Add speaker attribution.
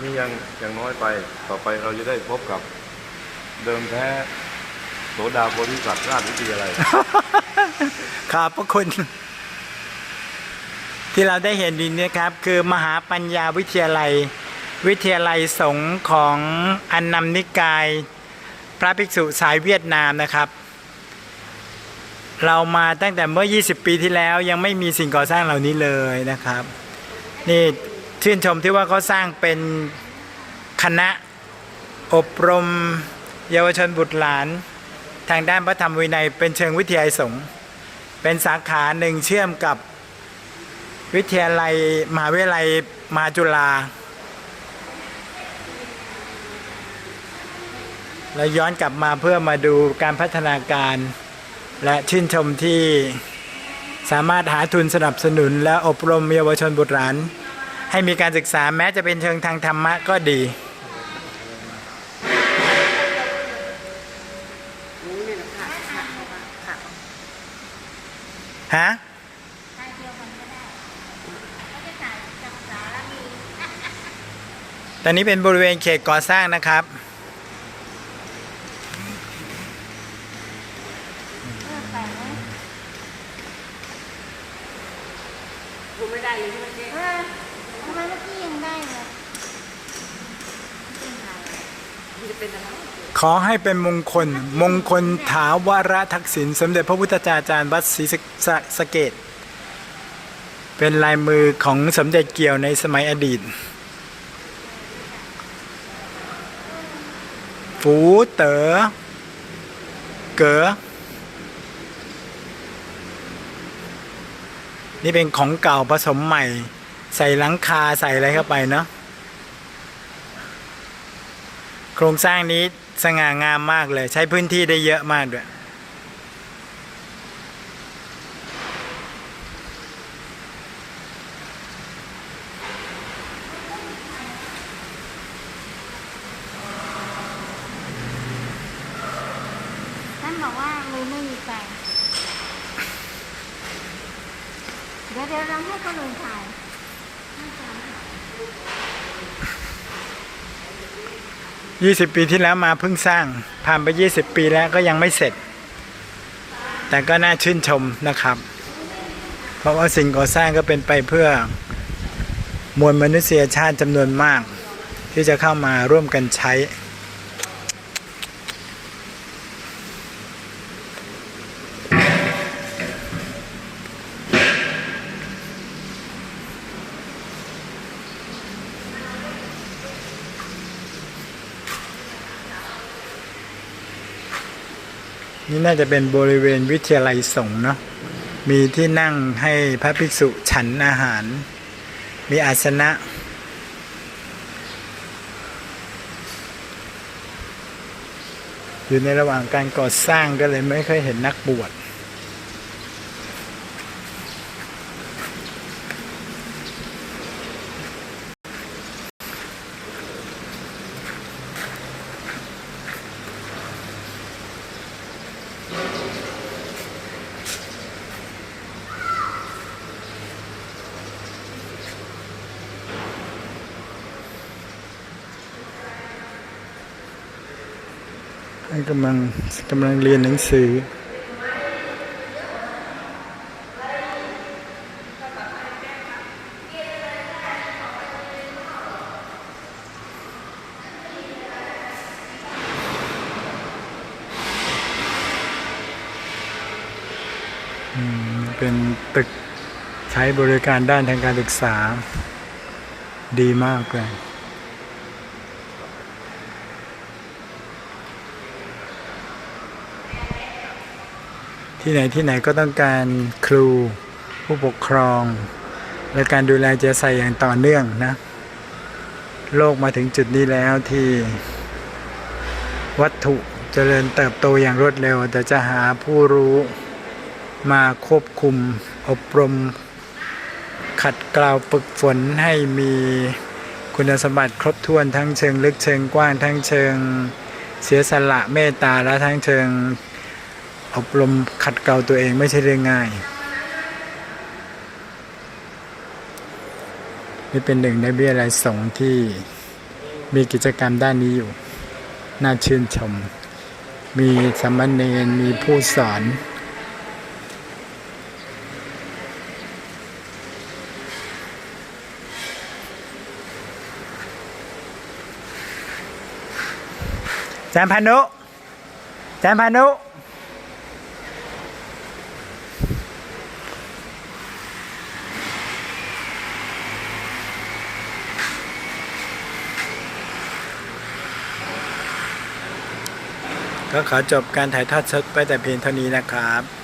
Speaker 1: นี่ยังยังน้อยไป ต่อไปเราจะได้พบกับเดิมแท้โสดาบริษัทราชวิทยาลัย
Speaker 2: ขอบพระคุณ ที่เราได้เห็นดีนะครับ คือมหาปัญญาวิทยาลัย วิทยาลัยสงฆ์ของอันนำนิกาย พระภิกษุสายเวียดนามนะครับ เรามาตั้งแต่เมื่อ 20 ปีที่แล้วยังไม่มีสิ่งก่อสร้างเหล่านี้เลยนะครับ นี่ ชื่นชมที่ว่าเขาสร้างเป็นคณะอบรม เยาวชนบุตรหลาน ทางด้านพระธรรมวินัย เป็นเชิงวิทยาสงฆ์เป็นสาขาหนึ่งเชื่อมกับวิทยาลัยมหาวิทยาลัยมหาจุฬาแล้วย้อนกลับมาเพื่อมาดูการพัฒนาการ และชื่นชมที่สามารถหาทุนสนับสนุนและอบรมเยาวชนบุตรหลาน ให้มีการศึกษาแม้จะเป็นเชิงทางธรรมะก็ดีฮะตอนนี้เป็นบริเวณเขตก่อสร้างนะครับ
Speaker 3: ไม่ได้เลยใช่ไหมเจ๊
Speaker 4: ทำไมเมื่อกี้ยังได้เลย
Speaker 3: มันจะเป็นอะไร
Speaker 2: ขอให้เป็นมงคล มงคลถาวรทักษิณสมเด็จพระพุทธจาจารย์วัดศรีสะสะสะเกดเป็นลายมือของสมเด็จเกี่ยวในสมัยอดีตฝูเต๋อเก๋อนี่เป็นของเก่าผสมใหม่ ใส่หลังคาใส่อะไรเข้าไปเนาะโครงสร้างนี้สง่างามมากเลย ใช้พื้นที่ได้เยอะมากด้วย
Speaker 4: ท่านบอกว่ามือไม่มีแฟเดี๋ยวเดี๋ยวเราให้คนอื่นถ่าย
Speaker 2: 20 ปีที่แล้วมาเพิ่งสร้าง ผ่านไป 20 ปีแล้วก็ยังไม่เสร็จ แต่ก็น่าชื่นชมนะครับ เพราะว่าสิ่งก่อสร้างก็เป็นไปเพื่อมวลมนุษยชาติจำนวนมาก ที่จะเข้ามาร่วมกันใช้ นี่น่าจะเป็นบริเวณวิทยาลัยสงฆ์เนาะมีที่นั่งให้พระภิกษุฉันอาหาร มีอาสนะอยู่ในระหว่างการก่อสร้างก็เลยไม่เคยเห็นนักบวช กำลังกำลังเรียนหนังสือ เป็นตึกใช้บริการด้านทางการศึกษา ดีมากเลย ที่ไหนที่ไหนก็ต้องการครูผู้ปกครอง และการดูแลจะใส่อย่างต่อเนื่องนะ โลกมาถึงจุดนี้แล้วที่วัตถุเจริญเติบโตอย่างรวดเร็ว แต่จะหาผู้รู้มาควบคุมอบรม ขัดเกลาวฝึกฝนให้มีคุณสมบัติครบถ้วนทั้งเชิงลึกเชิงกว้างทั้งเชิงเสียสละเมตตาและทั้งเชิง อบรมขัดเกลาตัวเองไม่ใช่เรื่องง่าย นี่เป็นหนึ่งในวิทยาลัยสงฆ์ที่มีกิจกรรมด้านนี้อยู่ น่าชื่นชม มีสามเณรมีผู้สอนแจมพานุแจมพานุ ก็ขอจบการถ่ายทอดสดไปแต่เพียงเท่านี้นะครับ